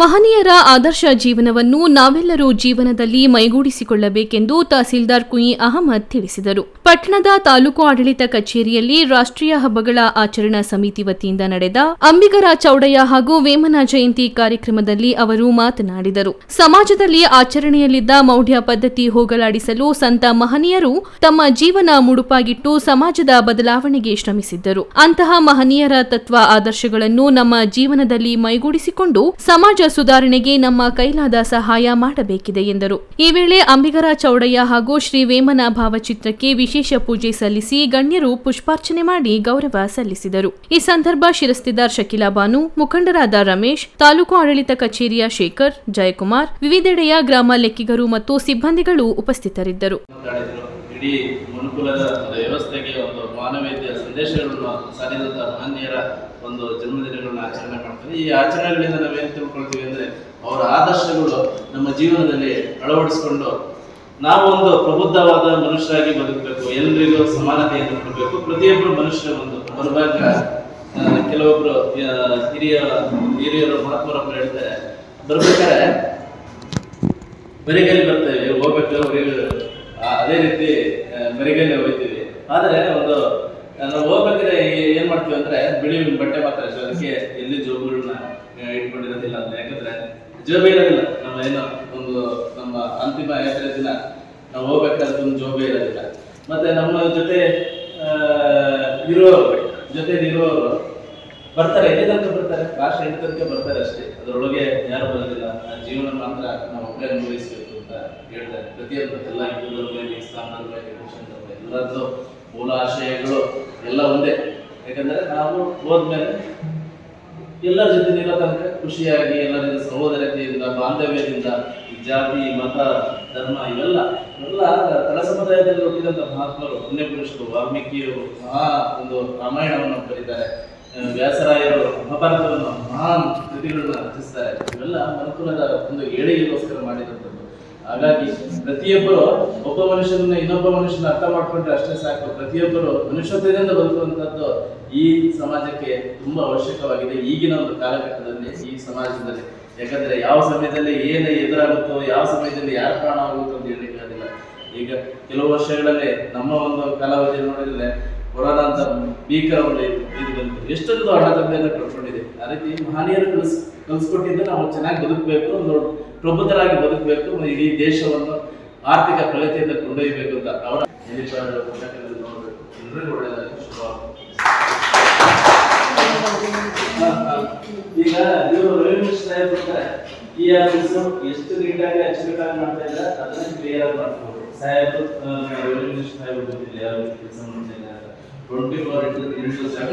ಮಹನೀಯರ ಆದರ್ಶ ಜೀವನವನ್ನು ನಾವೆಲ್ಲರೂ ಜೀವನದಲ್ಲಿ ಮೈಗೂಡಿಸಿಕೊಳ್ಳಬೇಕೆಂದು ತಹಸೀಲ್ದಾರ್ ಕುಯಿ ಅಹಮದ್ ತಿಳಿಸಿದರು. ಪಟ್ಟಣದ ತಾಲೂಕು ಆಡಳಿತ ಕಚೇರಿಯಲ್ಲಿ ರಾಷ್ಟ್ರೀಯ ಹಬ್ಬಗಳ ಆಚರಣಾ ಸಮಿತಿ ವತಿಯಿಂದ ನಡೆದ ಅಂಬಿಗರ ಚೌಡಯ್ಯ ಹಾಗೂ ವೇಮನ ಜಯಂತಿ ಕಾರ್ಯಕ್ರಮದಲ್ಲಿ ಅವರು ಮಾತನಾಡಿದರು. ಸಮಾಜದಲ್ಲಿ ಆಚರಣೆಯಲ್ಲಿದ್ದ ಮೌಢ್ಯ ಪದ್ಧತಿ ಹೋಗಲಾಡಿಸಲು ಸಂತ ಮಹನೀಯರು ತಮ್ಮ ಜೀವನ ಮುಡುಪಾಗಿಟ್ಟು ಸಮಾಜದ ಬದಲಾವಣೆಗೆ ಶ್ರಮಿಸಿದ್ದರು. ಅಂತಹ ಮಹನೀಯರ ತತ್ವ ಆದರ್ಶಗಳನ್ನು ನಮ್ಮ ಜೀವನದಲ್ಲಿ ಮೈಗೂಡಿಸಿಕೊಂಡು ಸಮಾಜ ಸುಧಾರಣೆಗೆ ನಮ್ಮ ಕೈಲಾದ ಸಹಾಯ ಮಾಡಬೇಕಿದೆ ಎಂದರು. ಈ ವೇಳೆ ಅಂಬಿಗರ ಚೌಡಯ್ಯ ಹಾಗೂ ಶ್ರೀ ವೇಮನ ಭಾವಚಿತ್ರಕ್ಕೆ ವಿಶೇಷ ಪೂಜೆ ಸಲ್ಲಿಸಿ ಗಣ್ಯರು ಪುಷ್ಪಾರ್ಚನೆ ಮಾಡಿ ಗೌರವ ಸಲ್ಲಿಸಿದರು. ಈ ಸಂದರ್ಭ ಶಿರಸ್ತಿದಾರ್ ಶಕೀಲಾ ಬಾನು, ಮುಖಂಡರಾದ ರಮೇಶ್, ತಾಲೂಕು ಆಡಳಿತ ಕಚೇರಿಯ ಶೇಖರ್, ಜಯಕುಮಾರ್, ವಿವಿಧೆಡೆಯ ಗ್ರಾಮ ಲೆಕ್ಕಿಗರು ಮತ್ತು ಸಿಬ್ಬಂದಿಗಳು ಉಪಸ್ಥಿತರಿದ್ದರು. ಇಡೀ ಮನುಕುಲದ ಒಂದು ವ್ಯವಸ್ಥೆಗೆ ಒಂದು ಮಾನವೀಯತೆಯ ಸಂದೇಶಗಳನ್ನು ಸಾರಿದಂಥ ಮಹನೀಯರ ಒಂದು ಜನ್ಮದಿನಗಳನ್ನ ಆಚರಣೆ ಮಾಡ್ತಾರೆ. ಈ ಆಚರಣೆಗಳಿಂದ ನಾವೇನು ತಿಳ್ಕೊಳ್ತೀವಿ ಅಂದ್ರೆ ಅವರ ಆದರ್ಶಗಳು ನಮ್ಮ ಜೀವನದಲ್ಲಿ ಅಳವಡಿಸಿಕೊಂಡು ನಾವು ಒಂದು ಪ್ರಬುದ್ಧವಾದ ಮನುಷ್ಯರಾಗಿ ಬದುಕಬೇಕು ಎಲ್ರಿಗೂ ಸಮಾನತೆಯನ್ನು ಕೊಡಬೇಕು. ಪ್ರತಿಯೊಬ್ಬರು ಮನುಷ್ಯರ ಒಂದು ಆ, ಕೆಲವೊಬ್ರು ಹಿರಿಯ ಹಿರಿಯರು ಮಹಾತ್ಮರೊಬ್ಬರು ಹೇಳ್ತಾರೆ ಬರ್ಬೇಕಾದ್ರೆ ಬರಿಗೈಲಿ ಬರ್ತೇವೆ ಹೋಗ್ಬೇಕು ಅವ್ರಿಗೆ ಆ, ಅದೇ ರೀತಿ ಬರಿಗೈಲಿ ಹೋಗ್ತೀವಿ. ಆದರೆ ಒಂದು ನಾವು ಹೋಗ್ಬೇಕಾದ್ರೆ ಏನ್ ಮಾಡ್ತೀವಿ ಅಂದ್ರೆ, ಬಿಳಿ ಬಟ್ಟೆ ಮಾತ್ರ. ಅದಕ್ಕೆ ಎಲ್ಲಿ ಜೋಬುಗಳನ್ನ ಇಟ್ಕೊಂಡಿರೋದಿಲ್ಲ ಅಂತ. ಯಾಕಂದ್ರೆ ಜೋಬೆ ಇರೋದಿಲ್ಲ. ನಮ್ಮ ಏನೋ ಒಂದು ನಮ್ಮ ಅಂತಿಮ ಯಾತ್ರೆ ದಿನ ನಾವು ಹೋಗ್ಬೇಕಾದ್ರೆ ಒಂದು ಜೋಬೆ ಇರೋದಿಲ್ಲ. ಮತ್ತೆ ನಮ್ಮ ಜೊತೆ ಇರುವವರು ಜೊತೆ ಇರುವವರು ಬರ್ತಾರೆ ಎಲ್ಲಿ ಬರ್ತಾರೆ? ಭಾಷೆ ತನಕ ಬರ್ತಾರೆ ಅಷ್ಟೇ. ಅದರೊಳಗೆ ಯಾರು ಬರೋದಿಲ್ಲ. ಜೀವನ ಮಾತ್ರ ನಾವು ಒಬ್ಬರೇ ಅನುಭವಿಸಬೇಕು ಅಂತ ಹೇಳ್ತಾರೆ. ಪ್ರತಿಯೊಂದು ಎಲ್ಲ ಹಿಂದೂ ಮೇಲೆ ಇರ್ಲಿ, ಮೇಲೆ ಧರ್ಮ ಎಲ್ಲರದ್ದು ಮೂಲ ಆಶಯಗಳು ಎಲ್ಲ ಒಂದೇ. ಯಾಕಂದ್ರೆ ನಾವು ಹೋದ್ಮೇಲೆ ಎಲ್ಲರ ಜೊತೆ ಇರೋ ತನಕ ಖುಷಿಯಾಗಿ ಎಲ್ಲರಿಂದ ಸಹೋದರತೆಯಿಂದ ಬಾಂಧವ್ಯದಿಂದ ಜಾತಿ ಮತ ಧರ್ಮ ಇವೆಲ್ಲ ಎಲ್ಲ ತಳ ಸಮುದಾಯದಲ್ಲಿ ಹುಟ್ಟಿದಂತ ಮಹಾತ್ಮರು ಪುಣ್ಯ ಪುರುಷರು ಮಹಾ ಒಂದು ರಾಮಾಯಣವನ್ನು ಬರೀತಾರೆ. ವ್ಯಾಸರಾಯರು ಮಹಾಭಾರತವನ್ನು ಮಹಾನ್ ಕೃತಿಗಳನ್ನ ರಚಿಸ್ತಾರೆ. ಇವೆಲ್ಲ ಮನುಕುಲದ ಒಂದು ಏಳಿಗೆಗೋಸ್ಕರ ಮಾಡಿದಂಥದ್ದು. ಹಾಗಾಗಿ ಪ್ರತಿಯೊಬ್ಬರು ಒಬ್ಬ ಮನುಷ್ಯನನ್ನ ಇನ್ನೊಬ್ಬ ಮನುಷ್ಯನ ಅರ್ಥ ಮಾಡ್ಕೊಂಡ್ರೆ ಅಷ್ಟೇ ಸಾಕು. ಪ್ರತಿಯೊಬ್ಬರು ಮನುಷ್ಯತ್ವದಿಂದ ಬದುಕುವಂತದ್ದು ಈ ಸಮಾಜಕ್ಕೆ ತುಂಬಾ ಅವಶ್ಯಕವಾಗಿದೆ ಈಗಿನ ಒಂದು ಕಾಲಘಟ್ಟದಲ್ಲಿ, ಈ ಸಮಾಜದಲ್ಲಿ. ಯಾಕಂದ್ರೆ ಯಾವ ಸಮಯದಲ್ಲಿ ಏನು ಎದುರಾಗುತ್ತೋ, ಯಾವ ಸಮಯದಲ್ಲಿ ಯಾರ ಪ್ರಾಣ ಆಗುತ್ತೋ ಅಂತ ಹೇಳಿಕ್ಕಾಗಿಲ್ಲ ಈಗ ಕೆಲವು ವರ್ಷಗಳಲ್ಲಿ ನಮ್ಮ ಒಂದು ಕಾಲಾವಧಿಯಲ್ಲಿ ನೋಡಿದ್ರೆ ಕೊರೋನಾ ಅಂತ ಭೀಕರ ಒಂದು ಇದು ಎಷ್ಟೊಂದು ಹಣ ತಂದೆಯನ್ನು ಕಳ್ಕೊಂಡಿದೆ ಆ ರೀತಿ ಮಹನೀಯರು ಕಲಿಸ್, ಕಲಿಸ್ಕೊಟ್ಟಿದ್ದು ನಾವು ಚೆನ್ನಾಗಿ ಬದುಕಬೇಕು, ಒಂದು ಪ್ರಬುದ್ಧರಾಗಿ ಬದುಕಬೇಕು ಇಡೀ ದೇಶವನ್ನು ಆರ್ಥಿಕ ಪ್ರಗತಿಯಿಂದ ಕೊಂಡೊಯ್ಯಬೇಕು ಅಂತ ಅವರ ಪುಸ್ತಕದಲ್ಲಿ ನೋಡಬೇಕು. ಎಲ್ಲರಿಗೂ ಒಳ್ಳೆಯದಾಗಿ ಶುರುವಾಗುತ್ತೆ ಈಗ ನೀವು ರವೀಂದ್ರ ಸಾಹೇಬ್ರ ಈ ಆಫೀಸು ಎಷ್ಟು ನೀಟಾಗಿ ಅಚ್ಚುಕಟ್ಟಾಗಿ ಮಾಡ್ತಾ ಇಲ್ಲ ಅದನ್ನ ಕ್ಲಿಯರ್ ಮಾಡ್ಬೋದು. ಸಾಹೇಬ್ ರವೀಂದ್ರ ಸಾಹೇಬ್ರ ಯಾರು? ಕೆಲಸ ಮಾಡ್ತಾ ಇಲ್ಲ 24 into 7